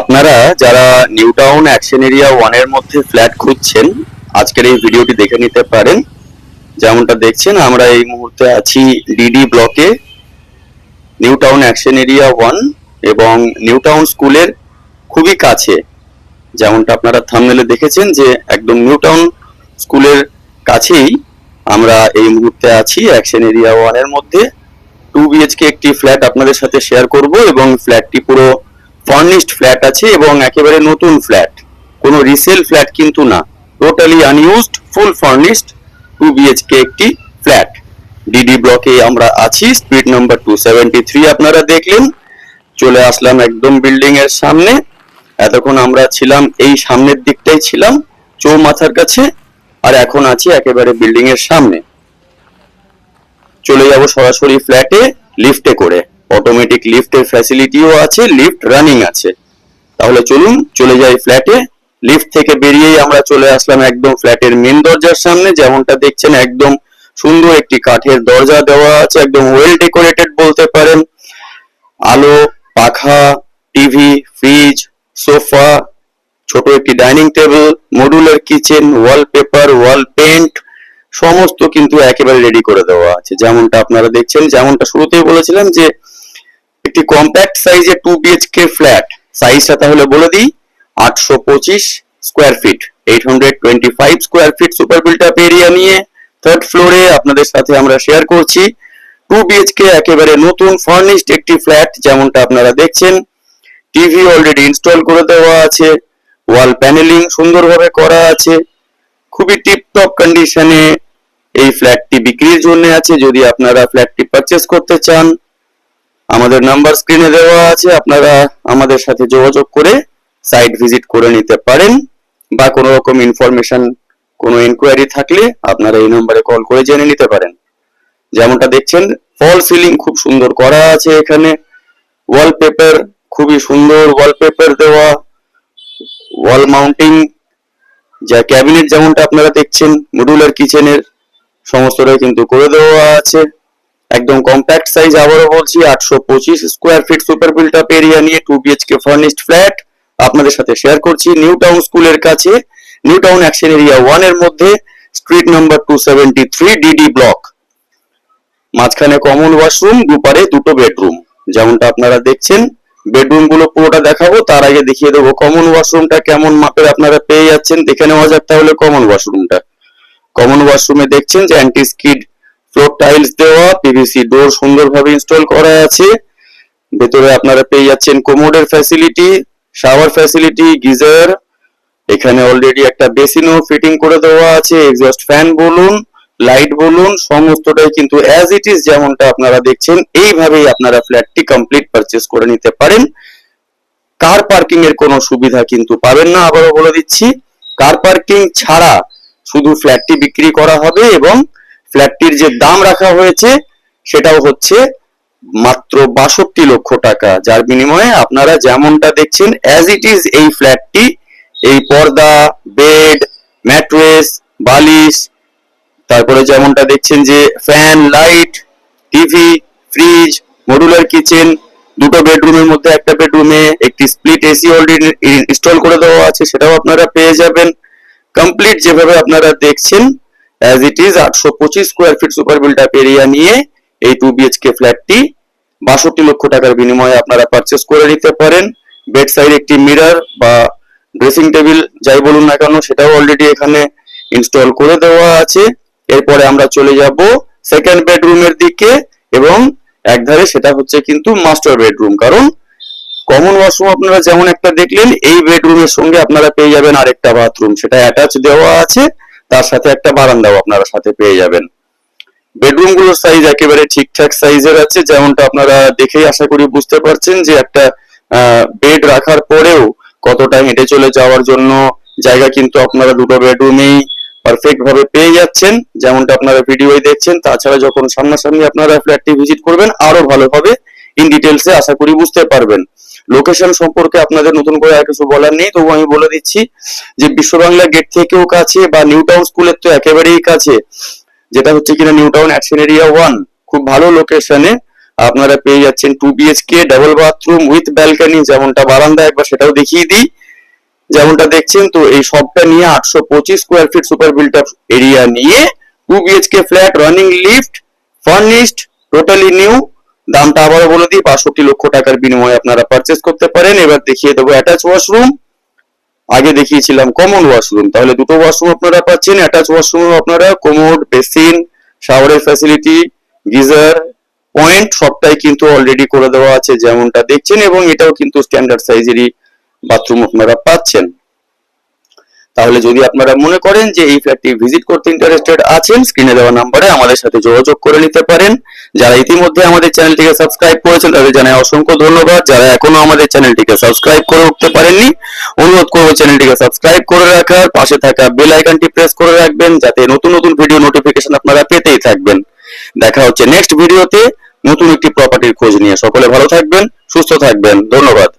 আপনারা যারা new Town action Area ওয়ানের মধ্যে ফ্ল্যাট খুঁজছেন, আজকের এই ভিডিওটি দেখে নিতে পারেন। যেমনটা দেখছেন, আমরা এই মুহূর্তে আছি ডিডি ব্লকে, New Town Action Area one এবং নিউ টাউন স্কুলের খুবই কাছে। যেমনটা আপনারা থামনেলে দেখেছেন যে একদম নিউ টাউন স্কুলের কাছেই আমরা এই মুহূর্তে আছি অ্যাকশন এরিয়া ওয়ানের মধ্যে। টু বিএইচকে একটি ফ্ল্যাট আপনাদের সাথে শেয়ার করব এবং ফ্ল্যাটটি পুরো ফার্নিশড ফ্ল্যাট আছে এবং একেবারে নতুন ফ্ল্যাট কোনো রিসেল ফ্ল্যাট কিন্তু না। Totally unused full furnished two BHK একটি ফ্ল্যাট ডিডি ব্লকে আমরা আছি street number two seventy three আপনারা দেখলেন। চলে আসলাম একদম বিল্ডিং এর সামনে। এতক্ষণ আমরা ছিলাম, এই সামনের দিকটাই ছিলাম, চৌমাথার কাছে, আর এখন আছি একেবারে বিল্ডিং এর সামনে। চলে যাব সরাসরি ফ্ল্যাটে লিফটে করে। লিফটের ফ্যাসিলিটিও আছে লিফট রানিং আছে। তাহলে চলুন, চলে যাই ফ্ল্যাটে লিফট থেকে বেরিয়েই আমরা চলে আসলাম একদম ফ্ল্যাটের মেন দরজার সামনে। যেমনটা দেখছেন, একদম সুন্দর একটি কাঠের দরজা দেওয়া আছে, একদম ওয়েল ডেকোরেটেড বলতে পারেন। আলো, পাখা টিভি ফ্রিজ সোফা ছোট একটি dining table modular kitchen wallpaper wall paint সমস্ত কিন্তু একেবারে রেডি করে দেওয়া আছে। যেমনটা আপনারা দেখছেন, যেমনটা শুরুতেই বলেছিলাম যে একটি কম্প্যাক্ট সাইজে টু বিএচকে ফ্ল্যাট সাইজটা তাহলে বলে দিই, আটশো পঁচিশ square feet eight hundred twenty five square feet super built up area নিয়ে থার্ড ফ্লোরে আপনাদের সাথে আমরা শেয়ার করছি। টু বিএচকে একেবারে নতুন ফার্নিশড একটি ফ্ল্যাট যেমনটা আপনারা দেখছেন। টিভি অলরেডি ইনস্টল করে দেওয়া আছে ওয়াল প্যানেলিং সুন্দরভাবে করা আছে। খুবই টিপটপ কন্ডিশনে এই ফ্ল্যাটটি বিক্রির জন্য আছে, যদি আপনারা ফ্ল্যাটটি পারচেস করতে চান। আমাদের নাম্বার স্ক্রিনে দেওয়া আছে, আপনারা আমাদের সাথে যোগাযোগ করে সাইট ভিজিট করে নিতে পারেন বা কোনো রকম ইনফরমেশন কোনো এনকোয়ারি থাকলে আপনারা এই নম্বরে কল করে জেনে নিতে পারেন। যেমনটা দেখছেন ফল সিলিং খুব সুন্দর করা আছে এখানে। ওয়ালপেপার খুবই সুন্দর ওয়ালপেপার দেওয়া ওয়াল মাউন্টিং যা ক্যাবিনেট যেমনটা আপনারা দেখছেন মডুলার কিচেনের সমস্তটাই কিন্তু করে দেওয়া আছে। একদম কম্প্যাক্ট সাইজ আবারও বলছি, আটশো পঁচিশ square feet super built up area নিয়ে টু বিএইচকে ফার্নিশড ফ্ল্যাট আপনাদের সাথে শেয়ার করছি। নিউ টাউন স্কুলের কাছে নিউ টাউন অ্যাকশন এরিয়া ওয়ানের মধ্যে street number two seventy three DD block মাঝখানে কমন ওয়াশরুম দুপারে দুটো বেডরুম যেমনটা আপনারা দেখছেন বেডরুমগুলো পুরোটা দেখাবো, তার আগে দেখিয়ে দেবো কমন ওয়াশরুমটা কেমন মাপের আপনারা পেয়ে যাচ্ছেন। দেখে নেওয়া যাক তাহলে কমন ওয়াশরুমটা কমন ওয়াশরুমে দেখছেন যে অ্যান্টি স্কিড ফ্লোর টাইলস দেওয়া পিভিসি ডোর সুন্দরভাবে ইনস্টল করা আছে। ভেতরে আপনারা পেয়ে যাচ্ছেন কোমোডের ফ্যাসিলিটি শাওয়ার ফ্যাসিলিটি গিজার। এখানে অলরেডি একটা বেসিনও ফিটিং করে দেওয়া আছে এক্সস্ট ফ্যান বলুন লাইট বলুন, সমস্তটাই কিন্তু অ্যাজ ইট ইজ যেমনটা আপনারা দেখছেন, এইভাবেই আপনারা ফ্ল্যাটটি কমপ্লিট পারচেস করে নিতে পারেন। কার পার্কিং এর কোনো সুবিধা কিন্তু পাবেন না, আবারও বলে দিচ্ছি। কার পার্কিং ছাড়া শুধু ফ্ল্যাটটি বিক্রি করা হবে এবং ফ্ল্যাটটির যে দাম রাখা হয়েছে, সেটাও হচ্ছে মাত্র বাষট্টি লক্ষ টাকা। যার বিনিময়ে আপনারা যেমনটা দেখছেন অ্যাজ ইট ইজ এই ফ্ল্যাটটি, এই পর্দা বেড ম্যাট্রেস বালিশ, তারপরে যেমনটা দেখছেন যে fan light TV fridge modular kitchen দুটো বেডরুমের মধ্যে একটা বেডরুমে একটি স্প্লিট এসি অলরেডি ইনস্টল করে দেওয়া আছে, সেটাও আপনারা পেয়ে যাবেন। কমপ্লিট যেভাবে আপনারা দেখছেন অ্যাজ ইট ইজ আটশো পঁচিশ square feet super built up area নিয়ে এই টু বিএইচকে ফ্ল্যাটটি বাষট্টি লক্ষ টাকার বিনিময়ে আপনারা পারচেস করে নিতে পারেন। বেড সাইড একটি মিরর বা ড্রেসিং টেবিল যাই বলুন না কেন, সেটাও অলরেডি এখানে ইনস্টল করে দেওয়া আছে। এরপরে আমরা চলে যাব সেকেন্ড বেডরুমের দিকে এবং একধারে সেটা হচ্ছে কিন্তু মাস্টার বেডরুম কারণ কমন ওয়াশরুম আপনারা যেমন একটা দেখলেন, এই বেডরুমের সঙ্গে আপনারা পেয়ে যাবেন আরেকটা বাথরুম সেটা অ্যাটাচ দেওয়া আছে। তার সাথে একটা বারান্দাও আপনারা সাথে পেয়ে যাবেন। বেডরুমগুলোর সাইজ একেবারে ঠিকঠাক সাইজের আছে, যেমনটা আপনারা দেখেই আশা করি বুঝতে পারছেন যে একটা বেড রাখার পরেও কতটা হেঁটে চলে যাওয়ার জন্য জায়গা কিন্তু আপনারা দুটো বেডরুমেই পারফেক্ট ভাবে পেয়ে যাচ্ছেন। যেমনটা আপনারা ভিডিওই দেখছেন, তাছাড়া যখন সামনাসামনি আপনারা ফ্ল্যাটটি ভিজিট করবেন, আরও ভালোভাবে ইন ডিটেলসে আশা করি বুঝতে পারবেন। লোকেশন সম্পর্কে আপনাদের নতুন করে আর কিছু বলার নেই, তবু আমি বলে দিচ্ছি যে বিশ্ব বাংলা গেট থেকেও কাছে বা নিউ টাউন স্কুলের তো একেবারেই কাছে, যেটা হচ্ছে কিনা New Town Action Area one খুব ভালো লোকেশনে আপনারা পেয়ে যাচ্ছেন two BHK double bathroom with balcony যেমনটা বারান্দা একবার সেটাও দেখিয়ে দিই। যেমনটা দেখছেন তো, এই সবটা নিয়ে আটশো পঁচিশ square feet super built up area নিয়ে two BHK flat running lift furnished totally new দামটা আবারও বলে দিই, বাষট্টি লক্ষ টাকার বিনিময়ে আপনারা পারচেস করতে পারেন। এবার দেখিয়ে দেবো অ্যাটাচ ওয়াশরুম আগে দেখিয়েছিলাম কমন ওয়াশরুম তাহলে দুটো ওয়াশরুম আপনারা পাচ্ছেন। অ্যাটাচ ওয়াশরুম আপনারা কোমোড বেসিন শাওয়ারের ফ্যাসিলিটি গিজার পয়েন্ট সবটাই কিন্তু অলরেডি করে দেওয়া আছে, যেমনটা দেখছেন, এবং এটাও কিন্তু স্ট্যান্ডার্ড সাইজেরই বাথরুম আপনারা পাচ্ছেন। তাহলে যদি আপনারা মনে করেন যে এই ফ্ল্যাটটি ভিজিট করতে ইন্টারেস্টেড আছেন স্ক্রিনে দেওয়া নাম্বারে আমাদের সাথে যোগাযোগ করে নিতে পারেন। যারা ইতিমধ্যে আমাদের চ্যানেলটিকে সাবস্ক্রাইব করেছেন, তাদের জানাই অসংখ্য ধন্যবাদ। যারা এখনও আমাদের চ্যানেলটিকে সাবস্ক্রাইব করে উঠতে পারেননি, অনুরোধ করব চ্যানেলটিকে সাবস্ক্রাইব করে রাখার, পাশে থাকা বেল আইকনটি প্রেস করে রাখবেন, যাতে নতুন নতুন ভিডিও নোটিফিকেশন আপনারা পেতেই থাকবেন। দেখা হচ্ছে নেক্সট ভিডিওতে নতুন একটি প্রপার্টির খোঁজ নিয়ে। সকলে ভালো থাকবেন, সুস্থ থাকবেন। ধন্যবাদ।